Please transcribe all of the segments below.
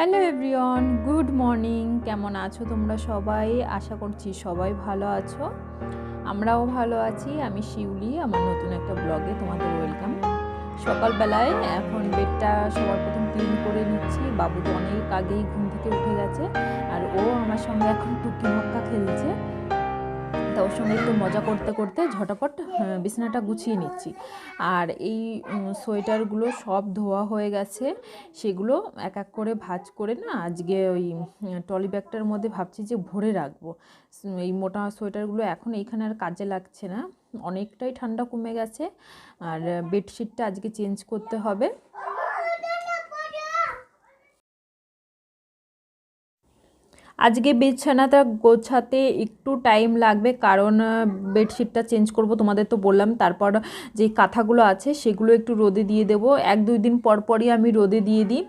Hello everyone, good morning. কেমন আছো তোমরা সবাই? আশা করছি সবাই ভালো আছো। আমরাও ভালো আছি। আমি শিউলি, আমার নতুন একটা ব্লগে তোমাদের ওয়েলকাম। সকালবেলায় এখন বেডটা সবার প্রথম ক্লিন করে নিচ্ছি। বাবু তো অনেক আগেই ঘুম থেকে উঠে গেছে, আর ও আমার সঙ্গে এখন টুকি মক্কা খেলছে। তা ওর সঙ্গে একটু মজা করতে করতে ঝটাপট বিছানাটা গুছিয়ে নিচ্ছি। আর এই সোয়েটারগুলো সব ধোয়া হয়ে গেছে। সেগুলো এক এক করে ভাজ করে না আজকে ওই টলি ব্যাগটার মধ্যে ভাবছি যে ভরে রাখব। এই মোটা সোয়েটারগুলো এখন এইখানে আর কাজে লাগছে না। অনেকটাই ঠান্ডা কমে গেছে। আর, বেডশিটটা আজকে চেঞ্জ করতে হবে। আজকে বিছানাটা গোছাতে একটু টাইম লাগবে, কারণ বেডশিটটা চেঞ্জ করব তোমাদের তো বললাম। তারপর যে কাঁথাগুলো আছে সেগুলো একটু রোদে দিয়ে দেবো। এক দুই দিন পর পরই আমি রোদে দিয়ে দিই।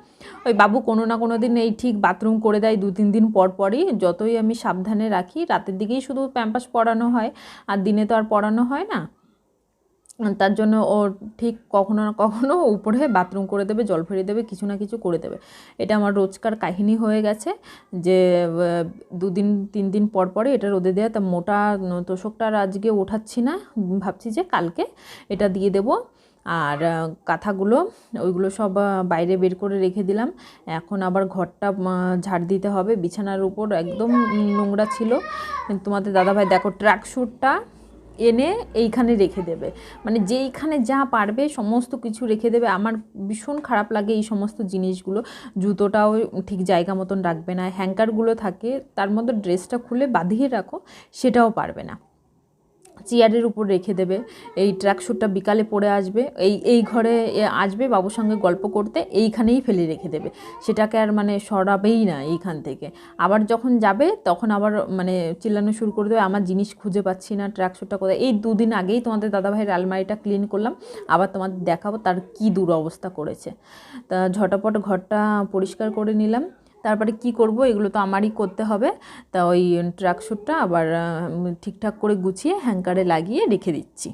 ওই বাবু কোনো না কোনো দিন এই ঠিক বাথরুম করে দেয় দু তিন দিন পর পরই। যতই আমি সাবধানে রাখি, রাতের দিকেই শুধু প্যাম্পাস পরানো হয়, আর দিনে তো আর পরানো হয় না। তার জন্য ও ঠিক কখনো না কখনো উপরে বাথরুম করে দেবে, জল ফেরিয়ে দেবে, কিছু না কিছু করে দেবে। এটা আমার রোজকার কাহিনী হয়ে গেছে যে দুদিন, তিন দিন পর পরে এটা রোদে দেওয়া তা মোটা তোষকটা আজকে ওঠাচ্ছি না। ভাবছি যে কালকে এটা দিয়ে দেব। আর কাঁথাগুলো, ওইগুলো সব বাইরে বের করে রেখে দিলাম। এখন আবার ঘরটা ঝাড় দিতে হবে। বিছানার উপর একদম নোংরা ছিল। তোমাদের দাদাভাই, দেখো ট্র্যাক শ্যুটটা এনে এইখানে রেখে দেবে। মানে যেইখানে যা পারবে সমস্ত কিছু রেখে দেবে। আমার ভীষণ খারাপ লাগে এই সমস্ত জিনিসগুলো। জুতোটাও ঠিক জায়গা মতন রাখবে না। হ্যাঙ্কারগুলো থাকে, তার মধ্যে ড্রেসটা খুলে বাঁধিয়ে রাখো, সেটাও পারবে না। চেয়ারের উপর রেখে দেবে। এই ট্র্যাকস্যুটটা বিকালে পরে আসবে। এই এই ঘরে আসবে বাবুর সঙ্গে গল্প করতে, এইখানেই ফেলে রেখে দেবে। সেটাকে আর মানে সরাবেই না এইখান থেকে। আবার যখন যাবে, তখন আবার মানে চিল্লানো শুরু করে দেবে, আমার জিনিস খুঁজে পাচ্ছি না ট্র্যাকস্যুটটা কোথায়? এই দুদিন আগেই তোমাদের দাদাভাইয়ের আলমারিটা ক্লিন করলাম। আবার তোমাদের দেখাবো তার কী দুরবস্থা করেছে। তা ঝটাপট ঘরটা পরিষ্কার করে নিলাম। তারপরে কি করব, এগুলো তো আমারই করতে হবে। তা ওই ট্র্যাকস্যুটটা আবার ঠিকঠাক করে গুছিয়ে হ্যাঙ্কারে লাগিয়ে রেখে দিচ্ছি।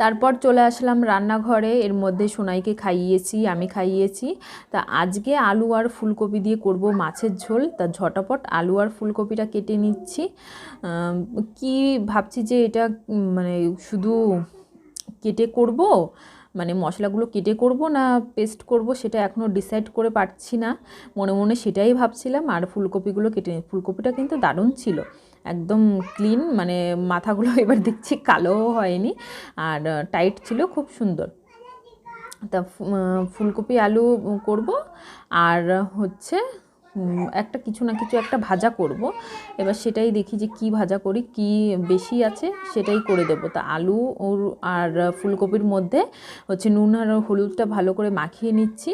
তারপর চলে আসলাম রান্নাঘরে। এর মধ্যে সোনাইকে খাইয়েছি, আমি খাইয়েছি। তা আজকে আলু আর ফুলকপি দিয়ে করব মাছের ঝোল। তা ঝটাপট আলু আর ফুলকপিটা কেটে নিচ্ছি। কি ভাবছি যে এটা মানে শুধু কেটে করব মানে মশলাগুলো কেটে করব না পেস্ট করব সেটা এখনও ডিসাইড করে পারছি না। মনে মনে সেটাই ভাবছিলাম। আর ফুলকপিগুলো কেটে ফুলকপিটা কিন্তু দারুণ ছিল। একদম ক্লিন মানে মাথাগুলো এবার দেখছি কালোও হয়নি। আর টাইট ছিল, খুব সুন্দর। তা ফুলকপি আলু করব। আর হচ্ছে একটা কিছু না কিছু একটা ভাজা করব। এবার সেটাই দেখি যে কি ভাজা করি, কি বেশি আছে সেটাই করে দেবো। তা আলু আর ফুলকপির মধ্যে হচ্ছে নুন আর হলুদটা ভালো করে মাখিয়ে নিচ্ছি।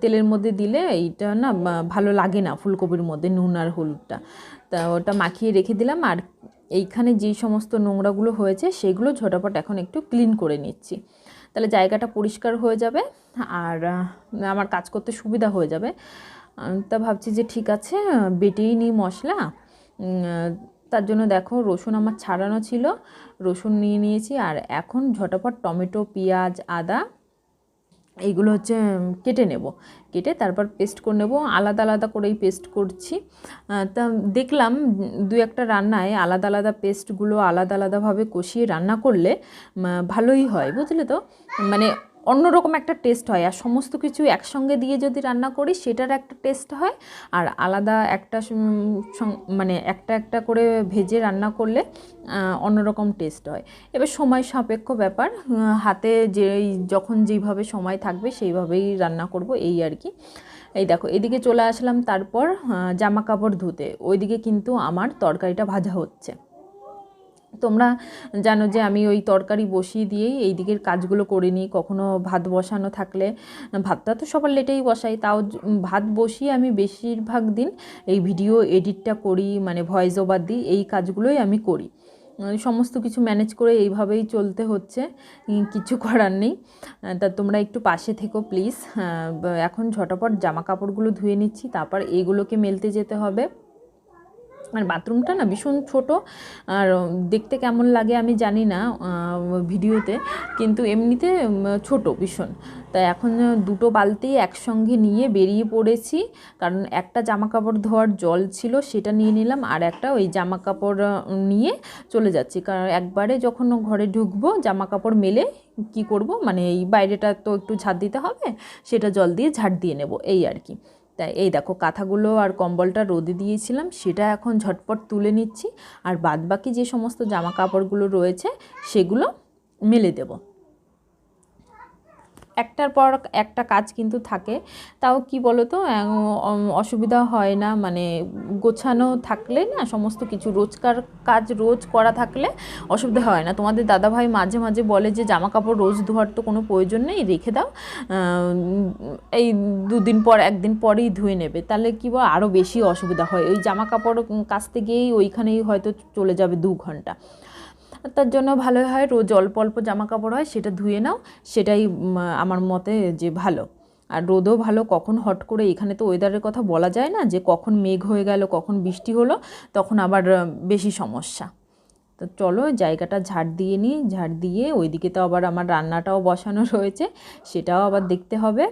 তেলের মধ্যে দিলে এইটা না ভালো লাগে না ফুলকপির মধ্যে নুন আর হলুদটা। তা ওটা মাখিয়ে রেখে দিলাম আর এইখানে যে সমস্ত নোংরাগুলো হয়েছে সেগুলো ঝটাপট এখন একটু ক্লিন করে নিচ্ছি। তাহলে জায়গাটা পরিষ্কার হয়ে যাবে আর আমার কাজ করতে সুবিধা হয়ে যাবে। তা ভাবছি যে ঠিক আছে বেটেই নিই মশলা। তার জন্য দেখো রসুন আমার ছাড়ানো ছিল, রসুন নিয়ে নিয়েছি, আর এখন ঝটাপট টমেটো, পেঁয়াজ, আদা এইগুলো হচ্ছে কেটে নেব। কেটে তারপর পেস্ট করে নেব, আলাদা আলাদা করেই পেস্ট করছি। তা দেখলাম দু একটা রান্নায় আলাদা আলাদা পেস্টগুলো আলাদা আলাদাভাবে কষিয়ে রান্না করলে ভালোই হয়, বুঝলে তো? মানে অন্যরকম একটা টেস্ট হয় আর সমস্ত কিছু একসঙ্গে দিয়ে যদি রান্না করি, সেটার একটা টেস্ট হয় আর আলাদা একটা মানে একটা একটা করে ভেজে রান্না করলে অন্যরকম টেস্ট হয়। এবার সময় সাপেক্ষ ব্যাপার হাতে যেই, যখন যেইভাবে সময় থাকবে সেইভাবেই রান্না করব, এই আর কি। এই দেখো, এদিকে চলে আসলাম তারপর জামা কাপড় ধুতে। ওইদিকে কিন্তু আমার তরকারিটা ভাজা হচ্ছে। তোমরা জানো যে আমি ওই তরকারি বসিয়ে দিয়েই এই দিকের কাজগুলো করে নিই, কখনো ভাত বসানো থাকলে। ভাতটা তো সবার লেটেই বসাই, তাও ভাত বসিয়ে আমি বেশিরভাগ দিন এই ভিডিও এডিটটা করি মানে ভয়েস ওভার দিই, এই কাজগুলোই আমি করি। সমস্ত কিছু ম্যানেজ করে এইভাবেই চলতে হচ্ছে কিছু করার নেই। তা তোমরা একটু পাশে থেকো প্লিজ। এখন ঝটাপট জামা কাপড়গুলো ধুয়ে নিচ্ছি, তারপর এগুলোকে মেলতে যেতে হবে। আর বাথরুমটা না ভীষণ ছোট, আর দেখতে কেমন লাগে আমি জানি না ভিডিওতে, কিন্তু এমনিতে ছোট ভীষণ। তাই এখন দুটো বালতি একসঙ্গে নিয়ে বেরিয়ে পড়েছি, কারণ একটা জামা কাপড় ধোয়ার জল ছিল, সেটা নিয়ে নিলাম, আর একটা ওই জামা কাপড় নিয়ে চলে যাচ্ছি। কারণ একবারে যখন ঘরে ঢুকবো জামা কাপড় মেলে কি করব? মানে এই বাইরেটা তো একটু ঝাড় দিতে হবে, সেটা জল দিয়ে ঝাড় দিয়ে নেব, এই আর কি। তাই এই দেখো কাঁথাগুলো আর কম্বলটা রোদে দিয়েছিলাম, সেটা এখন ঝটপট তুলে নিচ্ছি। আর বাদবাকি যে সমস্ত জামা কাপড়গুলো রয়েছে, সেগুলো মেলে দেবো। একটার পর একটা কাজ কিন্তু থাকে। তাও কি বলো তো অসুবিধা হয় না মানে গোছানো থাকলে না সমস্ত কিছু, রোজকার কাজ রোজ করা থাকলে অসুবিধা হয় না। তোমাদের দাদাভাই মাঝে মাঝে বলে যে জামা কাপড় রোজ ধোয়ার তো কোনো প্রয়োজন নেই, রেখে দাও। এই দুদিন পর, একদিন পরেই ধুয়ে নেবে। তাহলে কি বল আরও বেশি অসুবিধা হয়। ওই জামা কাপড় কাচতে গিয়েই ওইখানেই হয়তো চলে যাবে দু ঘণ্টা। তার জন্য ভালো হয়, রোজ অল্প অল্প জামা কাপড় হয়, সেটা ধুয়ে নাও, সেটাই আমার মতে যে ভালো। আর রোদও ভালো, কখন হট করে, এখানে তো ওয়েদারের কথা বলা যায় না যে কখন মেঘ হয়ে গেল, কখন বৃষ্টি হলো, তখন আবার বেশি সমস্যা। তো চলো, জায়গাটা ঝাড় দিয়ে নিই, ঝাড় দিয়ে ওইদিকে তো আবার আমার রান্নাটাও বসানো রয়েছে, সেটাও আবার দেখতে হবে।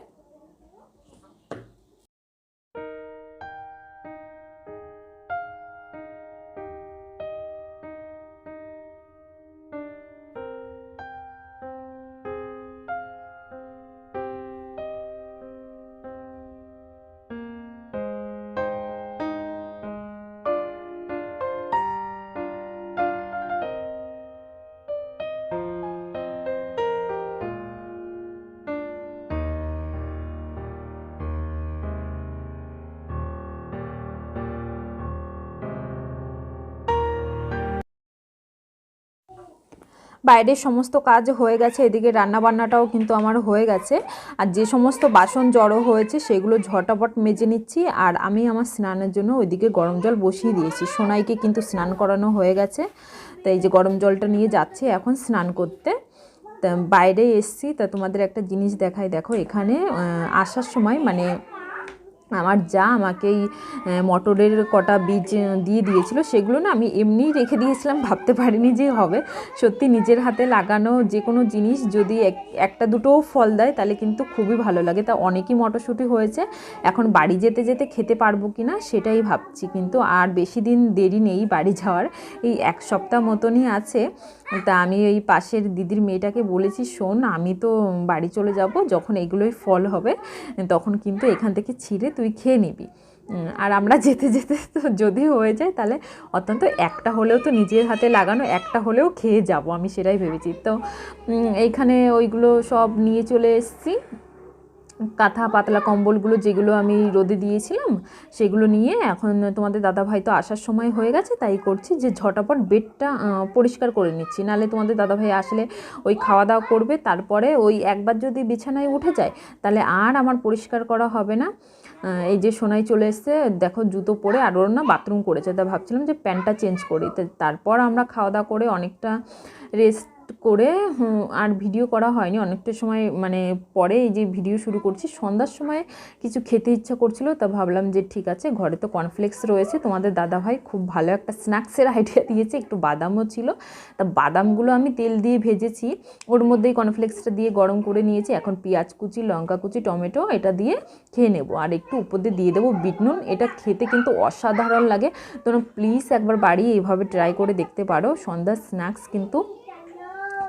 বাইরের সমস্ত কাজ হয়ে গেছে, এদিকে রান্না বান্নাটাও কিন্তু আমার হয়ে গেছে। আর যে সমস্ত বাসন জড়ো হয়েছে, সেগুলো ঝটাপট মেজে নিচ্ছি। আর আমি আমার স্নানের জন্য ওইদিকে গরম জল বসিয়ে দিয়েছি। সোনাইকে কিন্তু স্নান করানো হয়ে গেছে। তাই যে গরম জলটা নিয়ে যাচ্ছে এখন স্নান করতে। বাইরে এসছি। তা তোমাদের একটা জিনিস দেখাই। দেখো এখানে আসার সময় মানে আমার যা আমাকে এই মটরের কটা বীজ দিয়ে দিয়েছিল, সেগুলো না আমি এমনিই রেখে দিয়েছিলাম, ভাবতে পারিনি যে হবে। সত্যি নিজের হাতে লাগানো যে কোনো জিনিস যদি এক- একটা দুটোও ফল দেয়, তাহলে কিন্তু খুবই ভালো লাগে। তা অনেকই মটরশুঁটি হয়েছে, এখন বাড়ি যেতে যেতে খেতে পারব কি না, সেটাই ভাবছি। কিন্তু আর বেশি দিন দেরি নেই বাড়ি যাওয়ার, এই এক সপ্তাহ মতনই আছে। তা আমি ওই পাশের দিদির মেয়েটাকে বলেছি, শোন, আমি তো বাড়ি চলে যাব, যখন এগুলোই ফল হবে, তখন কিন্তু এখান থেকে ছিঁড়ে তুই খেয়ে নিবি। আর আমরা যেতে যেতে তো যদি হয়ে যায় তাহলে অত্যন্ত একটা হলেও তো নিজের হাতে লাগানো, একটা হলেও খেয়ে যাব, আমি সেটাই ভেবেছি। তো এইখানে ওইগুলো সব নিয়ে চলে এসেছি। কাঁথা, পাতলা কম্বলগুলো যেগুলো আমি রোদে দিয়েছিলাম, সেগুলো নিয়ে এখন তোমাদের দাদাভাই তো আসার সময় হয়ে গেছে, তাই করছি যে ঝটাপট বেডটা পরিষ্কার করে নিচ্ছি। নাহলে তোমাদের দাদাভাই আসলে ওই খাওয়া দাওয়া করবে, তারপরে ওই একবার যদি বিছানায় উঠে যায়, তাহলে আর আমার পরিষ্কার করা হবে না। এই যে সোনাই চলে এসছে, দেখো জুতো পরে আর ওর না বাথরুম করেছে, তা ভাবছিলাম যে প্যান্টটা চেঞ্জ করি। তারপর আমরা খাওয়া দাওয়া করে অনেকটা রেস্ট করে আর ভিডিও করা হয়নি। অনেকটা সময় মানে পরে এই যে ভিডিও শুরু করছি, সন্ধ্যার সময় কিছু খেতে ইচ্ছা করছিল, তা ভাবলাম যে ঠিক আছে, ঘরে তো কর্নফ্লেক্স রয়েছে, তোমাদের দাদাভাই খুব ভালো একটা স্ন্যাক্সের আইডিয়া দিয়েছে, একটু বাদামও ছিল। তা বাদামগুলো আমি তেল দিয়ে ভেজেছি, ওর মধ্যেই কর্নফ্লেক্সটা দিয়ে গরম করে নিয়েছি, এখন পেঁয়াজ কুচি, লঙ্কা কুচি, টমেটো, এটা দিয়ে খেয়ে নেব। আর একটু উপর দিয়ে দিয়ে দেবো বিট নুন, এটা খেতে কিন্তু অসাধারণ লাগে। তোমরা প্লিজ একবার বাড়ি এইভাবে ট্রাই করে দেখতে পারো, সন্ধ্যার স্ন্যাক্স কিন্তু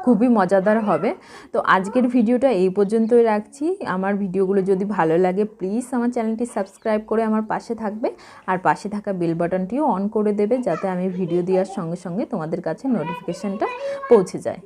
খুবই মজাদার হবে। তো আজকের ভিডিওটা এই পর্যন্তই রাখছি। আমার ভিডিওগুলো যদি ভালো লাগে প্লিজ আমার চ্যানেলটি সাবস্ক্রাইব করে আমার পাশে থাকবে। আর পাশে থাকা বেল বাটনটিও অন করে দেবে, যাতে আমি ভিডিও দেওয়ার সঙ্গে সঙ্গে তোমাদের কাছে নোটিফিকেশানটা পৌঁছে যায়।